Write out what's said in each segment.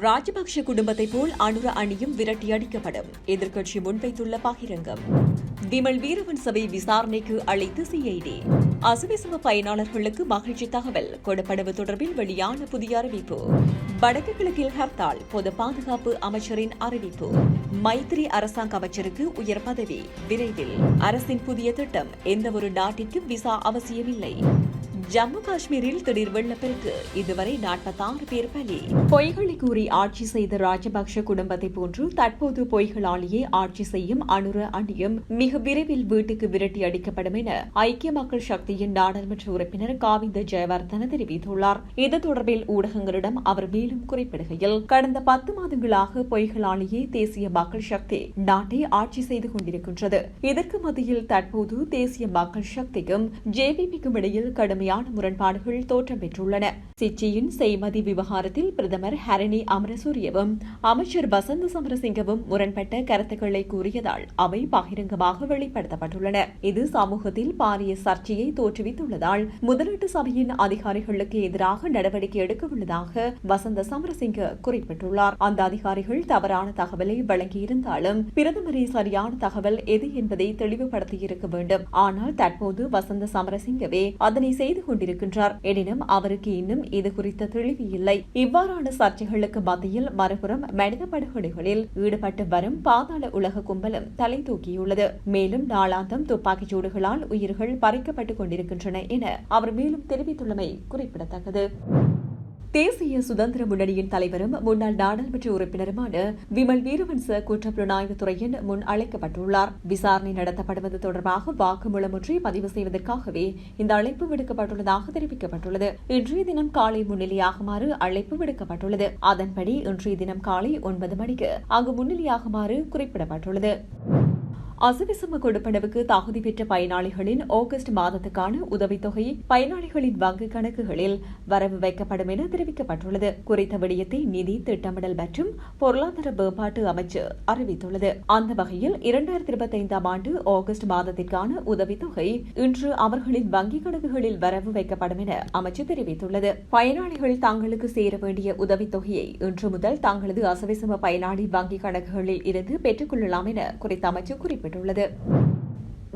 ராஜபக்ஷ குடும்பத்தை போல் அனுர அணியும் விரட்டியடிக்கப்படும் எதிர்க்கட்சி முன்வைத்துள்ள பகிரங்கம். விமல் வீரவன் சபை விசாரணைக்கு அழைத்து சிஐடி அசுவிசம பயனாளர்களுக்கு மகிழ்ச்சி தகவல். கொடப்படவு தொடர்பில் வெளியான புதிய அறிவிப்பு. வடக்கு கிழக்கில் ஹர்த்தால் பொது பாதுகாப்பு அமைச்சரின் அறிவிப்பு. மைத்திரி அரசாங்க அமைச்சருக்கு உயர் பதவி. விரைவில் அரசின் புதிய திட்டம் எந்தவொரு நாட்டிற்கும் விசா அவசியமில்லை. ஜம்மு காஷ்மீரில் திடீர் வெள்ளப்பெருக்கு. இதுவரை நாற்பத்தாறு பேர் பலி. பொய்களை கூறி ஆட்சி செய்த ராஜபக்ஷ குடும்பத்தை போன்று தற்போது பொய்களாலேயே ஆட்சி செய்யும் அனுர அணியும் மிக விரைவில் வீட்டுக்கு விரட்டி அடிக்கப்படும் என ஐக்கிய மக்கள் சக்தியின் நாடாளுமன்ற உறுப்பினர் காவிந்த ஜெயவர்தன தெரிவித்துள்ளார். இது தொடர்பில் ஊடகங்களிடம் அவர் மேலும் குறிப்பிடுகையில் கடந்த பத்து மாதங்களாக பொய்களாலேயே தேசிய மக்கள் சக்தி நாட்டை ஆட்சி செய்து கொண்டிருக்கின்றது. இதற்கு மத்தியில் தற்போது தேசிய மக்கள் சக்திக்கும் ஜேபிபிக்கும் இடையில் கடுமை கடுமையான முரண்பாடுகள் தோற்றம் பெற்றுள்ளன. சிச்சியின் செய்மதி விவகாரத்தில் பிரதமர் ஹரணி அமரசூரியவும் அமைச்சர் பசந்த சமரசிங்கவும் முரண்பட்ட கருத்துக்களை கூறியதால் அவை பகிரங்கமாக வெளிப்படுத்தப்பட்டுள்ளன. இது சமூகத்தில் பாரிய சர்ச்சையை தோற்றுவித்துள்ளதால் முதலீட்டு சபையின் அதிகாரிகளுக்கு எதிராக நடவடிக்கை எடுக்க உள்ளதாக வசந்த சமரசிங்க குறிப்பிட்டுள்ளார். அந்த அதிகாரிகள் தவறான தகவலை வழங்கியிருந்தாலும் பிரதமரை சரியான தகவல் எது என்பதை தெளிவுபடுத்தியிருக்க வேண்டும். ஆனால் தற்போது வசந்த சமரசிங்கவே அதனை செய்து கொண்டிருக்கின்றார். எனினும் அவருக்கு இன்னும் இது குறித்த தெளிவு இல்லை. இவ்வாறான சர்ச்சைகளுக்கு மத்தியில் மறுபுறம் மனித படுகொலைகளில் ஈடுபட்டு வரும் பாதாள உலக கும்பலும் தலை தூக்கியுள்ளது. மேலும் நாளாந்தம் துப்பாக்கிச் சூடுகளால் உயிர்கள் பறிக்கப்பட்டுக் கொண்டிருக்கின்றன என அவர் மேலும் தெரிவித்துள்ளமை குறிப்பிடத்தக்கது. தேசிய சுதந்திர முன்னணியின் தலைவரும் முன்னாள் நாடாளுமன்ற உறுப்பினருமான விமல் வீரவன்ச குற்றப்புலனாய்வு துறையின் முன் அழைக்கப்பட்டுள்ளார். விசாரணை நடத்தப்படுவது தொடர்பாக வாக்குமூலம் ஒன்றை பதிவு செய்வதற்காகவே இந்த அழைப்பு விடுக்கப்பட்டுள்ளதாக தெரிவிக்கப்பட்டுள்ளது. இன்றைய தினம் காலை முன்னிலையாகுமாறு அழைப்பு விடுக்கப்பட்டுள்ளது. அதன்படி இன்றைய தினம் காலை ஒன்பது மணிக்கு அங்கு முன்னிலையாகுமாறு குறிப்பிடப்பட்டுள்ளது. அசவிசம கொடுப்பனவுக்கு தகுதி பெற்ற பயனாளிகளின் ஆகஸ்ட் மாதத்துக்கான உதவித்தொகை பயனாளிகளின் வங்கிக் கணக்குகளில் வரவு வைக்கப்படும் என தெரிவிக்கப்பட்டுள்ளது. குறித்த விடயத்தை நிதி திட்டமிடல் மற்றும் பொருளாதார மேம்பாட்டு அமைச்சு அறிவித்துள்ளது. அந்த வகையில் இரண்டாயிரத்தி இருபத்தி ஐந்தாம் ஆண்டு ஆகஸ்ட் மாதத்திற்கான உதவித்தொகை இன்று அவர்களின் வங்கிக் கணக்குகளில் வரவு வைக்கப்படும் என அமைச்சு தெரிவித்துள்ளது. பயனாளிகள் தங்களுக்கு சேர வேண்டிய உதவித்தொகையை இன்று முதல் தங்களது அசவிசம பயனாளி வங்கிக் கணக்குகளில் இருந்து பெற்றுக் கொள்ளலாம் என குறித்த அமைச்சு குறிப்பிட்டுள்ளது. குறிப்பிட்டுள்ளது.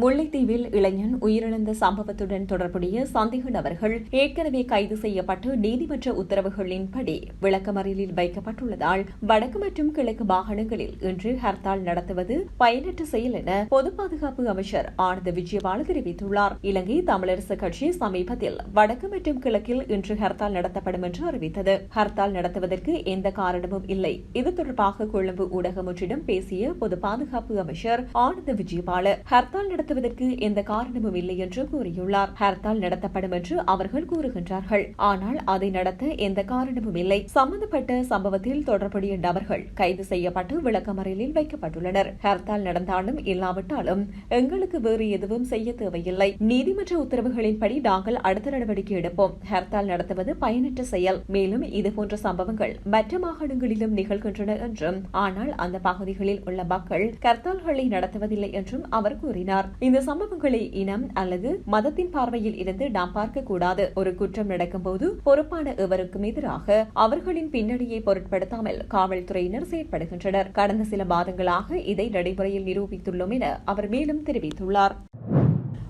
முல்லைத்தீவில் இளைஞன் உயிரிழந்த சம்பவத்துடன் தொடர்புடைய சந்தேக நபர்கள் ஏற்கனவே கைது செய்யப்பட்டு நீதிமன்ற உத்தரவுகளின்படி விளக்கமறியலில் வைக்கப்பட்டுள்ளதால் வடக்கு மற்றும் கிழக்கு மாகாணங்களில் இன்று ஹர்த்தால் நடத்துவது பயனற்ற செயல் என பொது பாதுகாப்பு அமைச்சர் ஆனந்த விஜயபால தெரிவித்துள்ளார். இலங்கை தமிழரசு கட்சி சமீபத்தில் வடக்கு மற்றும் கிழக்கில் இன்று ஹர்த்தால் நடத்தப்படும் என்று அறிவித்தது. ஹர்த்தால் நடத்துவதற்கு எந்த காரணமும் இல்லை. இது தொடர்பாக கொழும்பு ஊடகம் ஒன்றிடம் பேசிய பொது பாதுகாப்பு அமைச்சர் ஆனந்த விஜயபால ஹர்த்தால் நடத்துவதற்கு எந்த காரணமும் இல்லை என்று கூறியுள்ளார். ஹர்த்தால் நடத்தப்படும் என்று அவர்கள் கூறுகின்றார்கள். ஆனால் அதை நடத்த எந்த காரணமும் இல்லை. சம்பந்தப்பட்ட சம்பவத்தில் தொடர்புடைய நபர்கள் கைது செய்யப்பட்டு விளக்கமறியலில் வைக்கப்பட்டுள்ளனர். ஹர்த்தால் நடந்தாலும் இல்லாவிட்டாலும் எங்களுக்கு வேறு எதுவும் செய்ய தேவையில்லை. நீதிமன்ற உத்தரவுகளின்படி நாங்கள் அடுத்த நடவடிக்கை எடுப்போம். ஹர்த்தால் நடத்துவது பயனற்ற செயல். மேலும் இதுபோன்ற சம்பவங்கள் மற்ற மாகாணங்களிலும் நிகழ்கின்றன என்றும் ஆனால் அந்த பகுதிகளில் உள்ள மக்கள் கர்த்தால்களை நடத்துவதில்லை என்றும் அவர் கூறினார். இந்த சம்பவங்களை இனம் அல்லது மதத்தின் பார்வையில் இருந்து நாம் பார்க்க கூடாது ஒரு குற்றம் நடக்கும் போது பொறுப்பான எவருக்கும் எதிராக அவர்களின் பின்னணியை பொருட்படுத்தாமல் காவல்துறையினர் செயற்படுகின்றனர். கடந்த சில மாதங்களாக இதை நடைமுறையில் நிரூபித்துள்ளோம் என அவர் மேலும் தெரிவித்துள்ளார்.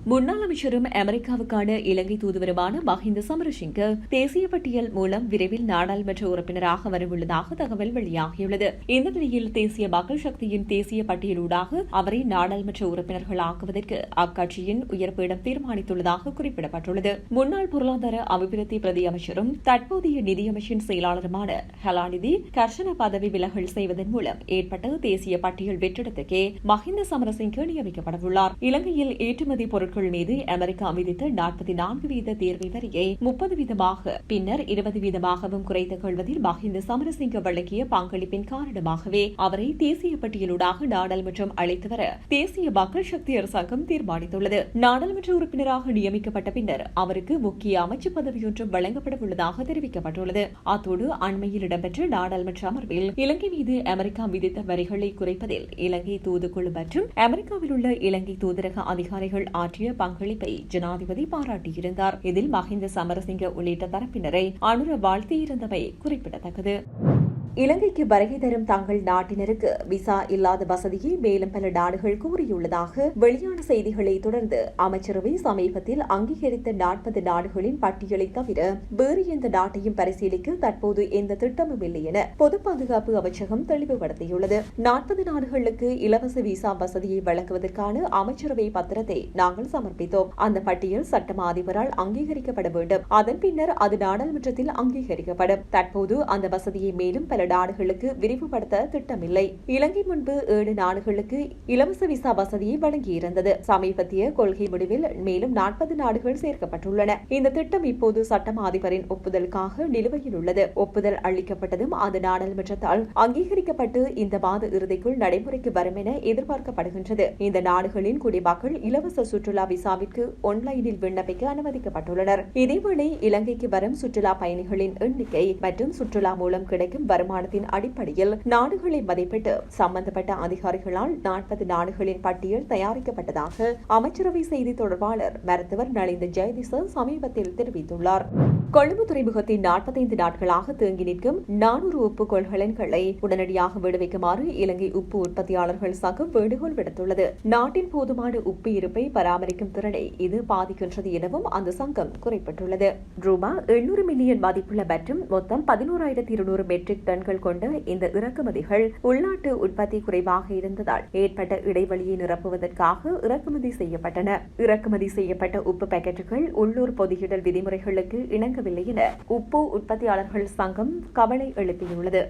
முன்னாள் அமைச்சரும் அமெரிக்காவுக்கான இலங்கை தூதுவருமான மஹிந்த சமரசிங்க தேசிய பட்டியல் மூலம் விரைவில் நாடாளுமன்ற உறுப்பினராக வரவுள்ளதாக தகவல் வெளியாகியுள்ளது. இந்த நிலையில் தேசிய மக்கள் சக்தியின் தேசிய பட்டியலூடாக அவரை நாடாளுமன்ற உறுப்பினர்களாக்குவதற்கு அக்கட்சியின் உயர்பீடம் தீர்மானித்துள்ளதாக குறிப்பிடப்பட்டுள்ளது. முன்னாள் பொருளாதார அபிவிருத்தி பிரதி அமைச்சரும் தற்போதைய நிதியமைச்சின் செயலாளருமான ஹலாநிதி கர்ஷன பதவி விலகல் செய்வதன் மூலம் ஏற்பட்ட தேசிய பட்டியல் வெற்றிடத்துக்கே மஹிந்த சமரசிங்க நியமிக்கப்படவுள்ளார். இலங்கையில் ஏற்றுமதி பொருட்கள் பொருட்கள் மீது அமெரிக்கா விதித்த நாற்பத்தி நான்கு வீத தேர்வை வரியை முப்பது வீதமாக பின்னர் இருபது வீதமாகவும் குறைத்துக் கொள்வதில் மஹிந்த சமரசிங்க வழங்கிய பங்களிப்பின் காரணமாகவே அவரை தேசிய பட்டியலூடாக நாடாளுமன்றம் அழைத்து வர தேசிய மக்கள் சக்தி அரசாங்கம் தீர்மானித்துள்ளது. நாடாளுமன்ற உறுப்பினராக நியமிக்கப்பட்ட பின்னர் அவருக்கு முக்கிய அமைச்சு பதவியொன்றும் வழங்கப்பட உள்ளதாக தெரிவிக்கப்பட்டுள்ளது. அத்தோடு அண்மையில் இடம்பெற்ற நாடாளுமன்ற அமர்வில் இலங்கை மீது அமெரிக்கா விதித்த வரிகளை குறைப்பதில் இலங்கை தூதுக்குழு மற்றும் அமெரிக்காவில் உள்ள இலங்கை தூதரக அதிகாரிகள் ஆற்றிய பங்களிப்பை ஜனாதிபதி பாராட்டியிருந்தார். இதில் மஹிந்த சமரசிங்க உள்ளிட்ட தரப்பினரை அனுர வாழ்த்தியிருந்தமை குறிப்பிடத்தக்கது. இலங்கைக்கு வருகை தரும் தங்கள் நாட்டினருக்கு விசா இல்லாத வசதியை மேலும் பல நாடுகள் கூறியுள்ளதாக வெளியான செய்திகளை தொடர்ந்து அமைச்சரவை சமீபத்தில் அங்கீகரித்த நாற்பது நாடுகளின் பட்டியலை தவிர வேறு எந்த நாட்டையும் பரிசீலிக்க தற்போது எந்த திட்டமும் இல்லை என பொது பாதுகாப்பு அமைச்சகம் தெளிவுபடுத்தியுள்ளது நாற்பது நாடுகளுக்கு இலவச விசா வசதியை வழங்குவதற்கான அமைச்சரவை பத்திரத்தை நாங்கள் சமர்ப்பித்தோம். அந்த பட்டியல் சட்டமா அதிபரால் அங்கீகரிக்கப்பட வேண்டும். அதன் பின்னர் அது நாடாளுமன்றத்தில் அங்கீகரிக்கப்படும். தற்போது அந்த வசதியை மேலும் பல பல நாடுகளுக்கு விரிவுபடுத்த திட்டமில்லை. இலங்கை முன்பு ஏழு நாடுகளுக்கு இலவச விசா வசதியை வழங்கியிருந்தது. சமீபத்திய கொள்கை முடிவில் மேலும் நாற்பது நாடுகள் சேர்க்கப்பட்டுள்ளன. இந்த திட்டம் இப்போது சட்டம் அதிபரின் ஒப்புதலுக்காக நிலுவையில் உள்ளது. ஒப்புதல் அளிக்கப்பட்டதும் அது நாடாளுமன்றத்தால் அங்கீகரிக்கப்பட்டு இந்த மாத இறுதிக்குள் நடைமுறைக்கு வரும் என எதிர்பார்க்கப்படுகின்றது. இந்த நாடுகளின் குடிமக்கள் இலவச சுற்றுலா விசாவிற்கு ஆன்லைனில் விண்ணப்பிக்க அனுமதிக்கப்பட்டுள்ளனர். இதேவேளை இலங்கைக்கு வரும் சுற்றுலா பயணிகளின் எண்ணிக்கை மற்றும் சுற்றுலா மூலம் கிடைக்கும் வரும் தீர்மானத்தின் அடிப்படையில் நாடுகளை மதிப்பிட்டு சம்பந்தப்பட்ட அதிகாரிகளால் நாற்பது நாடுகளின் பட்டியல் தயாரிக்கப்பட்டதாக அமைச்சரவை செய்தி தொடர்பாளர் மருத்துவர் நலிந்த ஜெயதிச சமீபத்தில் தெரிவித்துள்ளார். கொழும்பு துறைமுகத்தின் நாற்பத்தைந்து நாட்களாக தேங்கி நிற்கும் நானூறு உப்பு கொள்கலன்களை உடனடியாக விடுவிக்குமாறு இலங்கை உப்பு உற்பத்தியாளர்கள் சங்கம் வேண்டுகோள் விடுத்துள்ளது. நாட்டின் போதுமான உப்பு இருப்பை பராமரிக்கும் திறனை இது பாதிக்கின்றது எனவும் அந்த சங்கம் குறிப்பிட்டுள்ளது. ரூபா எண்ணூறு மில்லியன் மதிப்புள்ள மற்றும் மொத்தம் பதினோராயிரத்தி இருநூறு மெட்ரிக் டன் டன்கள் கொண்ட இந்த இறக்குமதிகள் உள்நாட்டு உற்பத்தி குறைவாக இருந்ததால் ஏற்பட்ட இடைவெளியை நிரப்புவதற்காக இறக்குமதி செய்யப்பட்டன. இறக்குமதி செய்யப்பட்ட உப்பு பாக்கெட்டுகள் உள்ளூர் பொதியிடல் விதிமுறைகளுக்கு இணங்கவில்லை என உப்பு உற்பத்தியாளர்கள் சங்கம் கவலை எழுப்பியுள்ளது.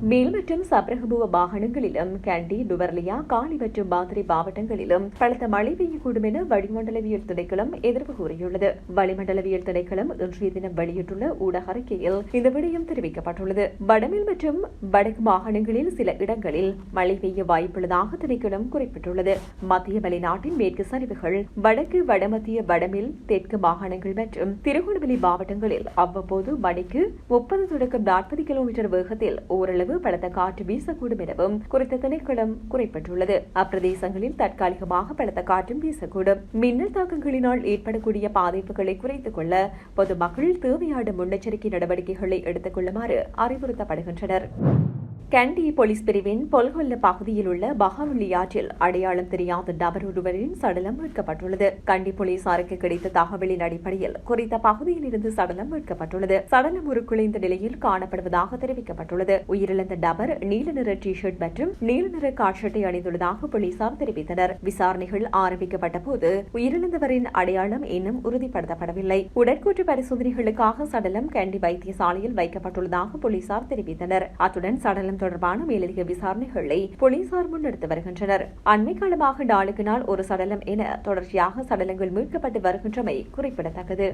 மேல் மற்றும் சப்ரகபுவ வாகனங்களிலும் கேண்டி டுவர்லியா காலி மற்றும் பாத்ரி மாவட்டங்களிலும் பலத்த மழை பெய்யக்கூடும் என வளிமண்டலவியல் திணைக்களம் எதிர்ப்பு கூறியுள்ளது. வளிமண்டலவியல் திணைக்களம் இன்றைய தினம் வெளியிட்டுள்ள ஊடக அறிக்கையில் இந்த விடயம் தெரிவிக்கப்பட்டுள்ளது. வடமேல் மற்றும் வடக்கு மாகாணங்களில் சில இடங்களில் மழை பெய்ய வாய்ப்புள்ளதாக திணைக்களம் குறிப்பிட்டுள்ளது. மத்திய மலைநாட்டின் மேற்கு சரிவுகள் வடக்கு வடமத்திய வடமேல் தெற்கு மாகாணங்கள் மற்றும் திருகோணமலை மாவட்டங்களில் அவ்வப்போது மணிக்கு முப்பது தொடக்கம் நாற்பது கிலோமீட்டர் வேகத்தில் ஓரளவு அளவு பலத்த காற்று வீசக்கூடும் எனவும் குறித்த திணைக்களம் குறிப்பிட்டுள்ளது. அப்பிரதேசங்களில் தற்காலிகமாக பலத்த காற்றும் வீசக்கூடும். மின்னல் தாக்கங்களினால் ஏற்படக்கூடிய பாதிப்புகளை குறைத்துக் கொள்ள பொதுமக்கள் தேவையான முன்னெச்சரிக்கை நடவடிக்கைகளை எடுத்துக் கொள்ளுமாறு அறிவுறுத்தப்படுகின்றனர். கண்டி போலீஸ் பிரிவின் பொல்கொல்ல பகுதியில் உள்ள பகாவள்ளி ஆற்றில் அடையாளம் தெரியாத நபர் ஒருவரின் சடலம் மீட்கப்பட்டுள்ளது. கண்டி போலீசாருக்கு கிடைத்த தகவலின் அடிப்படையில் குறித்த பகுதியில் இருந்து சடலம் மீட்கப்பட்டுள்ளது. சடலம் ஒரு குலைந்த நிலையில் காணப்படுவதாக தெரிவிக்கப்பட்டுள்ளது. உயிரிழந்த நபர் நீல நிற டி ஷர்ட் மற்றும் நீல நிற காட்சட்டை அணிந்துள்ளதாக போலீசார் தெரிவித்தனர். விசாரணைகள் ஆரம்பிக்கப்பட்ட போது உயிரிழந்தவரின் அடையாளம் இன்னும் உறுதிப்படுத்தப்படவில்லை. உடற்கூற்று பரிசோதனைகளுக்காக சடலம் கண்டி வைத்தியசாலையில் வைக்கப்பட்டுள்ளதாக போலீசார் தெரிவித்தனர். அத்துடன் சடலம் தொடர்பான மேலதிக விசாரணைகளை போலீசார் முன்னெடுத்து வருகின்றனர். அண்மை காலமாக நாளுக்கு நாள் ஒரு சடலம் என தொடர்ச்சியாக சடலங்கள் மீட்கப்பட்டு வருகின்றமை குறிப்பிடத்தக்கது.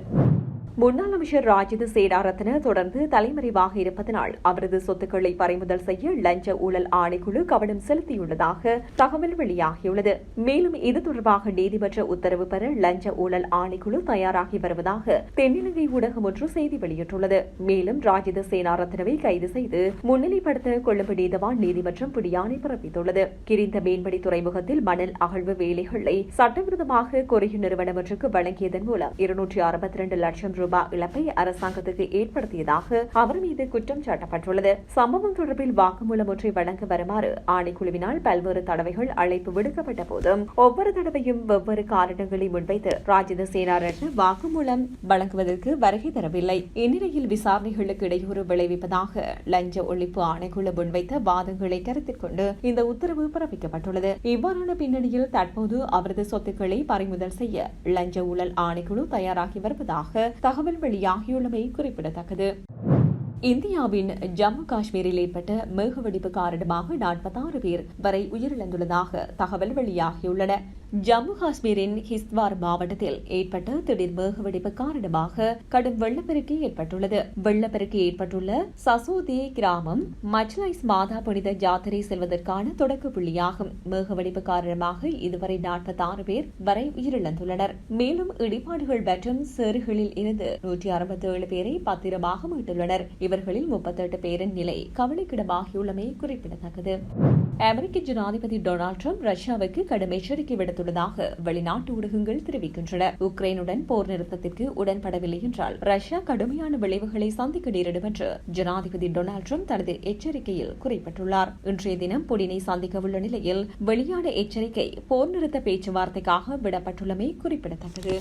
முன்னாள் அமைச்சர் ராஜித சேனாரத்ன தொடர்ந்து தலைமறைவாக இருப்பதனால் அவரது சொத்துக்களை பறிமுதல் செய்ய லஞ்ச ஊழல் ஆணைக்குழு கவனம் செலுத்தியுள்ளதாக தகவல் வெளியாகியுள்ளது. மேலும் இது தொடர்பாக நீதிமன்ற உத்தரவு பெற லஞ்ச ஊழல் ஆணைக்குழு தயாராகி வருவதாக தென்னிலங்கை ஊடகம் ஒன்று செய்தி வெளியிட்டுள்ளது. மேலும் ராஜித சேனாரத்னவை கைது செய்து முன்னிலைப்படுத்த கொழும்பு நீதவான் நீதிமன்றம் பிடியாணை பிறப்பித்துள்ளது. கிரிந்த மேன்படி துறைமுகத்தில் மணல் அகழ்வு வேலைகளை சட்டவிரோதமாக கொரிய நிறுவனம் ஒன்றுக்கு வழங்கியதன் மூலம் இருநூற்றி அறுபத்தி இரண்டு லட்சம் ரூபாய் இழப்பை அரசாங்கத்துக்கு ஏற்படுத்தியதாக அவர் மீது குற்றம் சாட்டப்பட்டுள்ளது. சம்பவம் தொடர்பில் வாக்குமூலம் ஒன்றை வழங்க வருமாறு ஆணைக்குழுவினால் பல்வேறு தடவைகள் அழைப்பு விடுக்கப்பட்ட போதும் ஒவ்வொரு தடவையும் வெவ்வேறு காரணங்களை முன்வைத்து ராஜித சேனாரட்ன வாக்குமூலம் வழங்குவதற்கு வருகை தரவில்லை. இந்நிலையில் விசாரணைகளுக்கு இடையூறு விளைவிப்பதாக லஞ்ச ஒழிப்பு ஆணைக்குழு முன்வைத்த வாதங்களை கருத்தில் கொண்டு இந்த உத்தரவு பிறப்பிக்கப்பட்டுள்ளது. இவ்வாறான பின்னணியில் தற்போது அவரது சொத்துக்களை பறிமுதல் செய்ய லஞ்ச ஊழல் ஆணைக்குழு தயாராகி வருவதாக தகவல் வெளியாகியுள்ளமை குறிப்பிடத்தக்கது. இந்தியாவின் ஜம்மு காஷ்மீரில் ஏற்பட்ட மேகவெடிப்பு காரணமாக நாற்பத்தாறு பேர் வரை உயிரிழந்துள்ளதாக தகவல் வெளியாகியுள்ளன. ஜம்மு காஷ்மீரின் ஹிஸ்வார் மாவட்டத்தில் ஏற்பட்ட திடீர் மேகவெடிப்பு காரணமாக கடும் வெள்ளப்பெருக்கு ஏற்பட்டுள்ளது. வெள்ளப்பெருக்கு ஏற்பட்டுள்ள சசோதே கிராமம் மச்லைஸ் மாதா புனித ஜாத்திரை செல்வதற்கான தொடக்க புள்ளியாகும். மேகவெடிப்பு காரணமாக இதுவரை நாற்பத்தாறு பேர் வரை உயிரிழந்துள்ளனர். மேலும் இடிபாடுகள் மற்றும் சேறுகளில் இருந்து நூற்றி அறுபத்தி ஏழு பேரை பத்திரமாக மீட்டுள்ளனர். இவர்களில் முப்பத்தெட்டு பேரின் நிலை கவலைக்கிடமாகியுள்ளமை குறிப்பிடத்தக்கது. அமெரிக்க ஜனாதிபதி டொனால்டு ட்ரம்ப் ரஷ்யாவுக்கு கடும் எச்சரிக்கை விடுத்துள்ளார் தெரிவித்துள்ளதாக வெளிநாட்டு ஊடகங்கள் தெரிவிக்கின்றன. உக்ரைனுடன் போர் நிறுத்தத்திற்கு உடன்படவில்லை என்றால் ரஷ்யா கடுமையான விளைவுகளை சந்திக்க நேரிடும் என்று ஜனாதிபதி டொனால்டு ட்ரம்ப் தனது எச்சரிக்கையில் குறிப்பிட்டுள்ளார். இன்றைய தினம் புடினை சந்திக்கவுள்ள நிலையில் வெளியான எச்சரிக்கை போர் நிறுத்த பேச்சுவார்த்தைக்காக விடப்பட்டுள்ளமை குறிப்பிடத்தக்கது.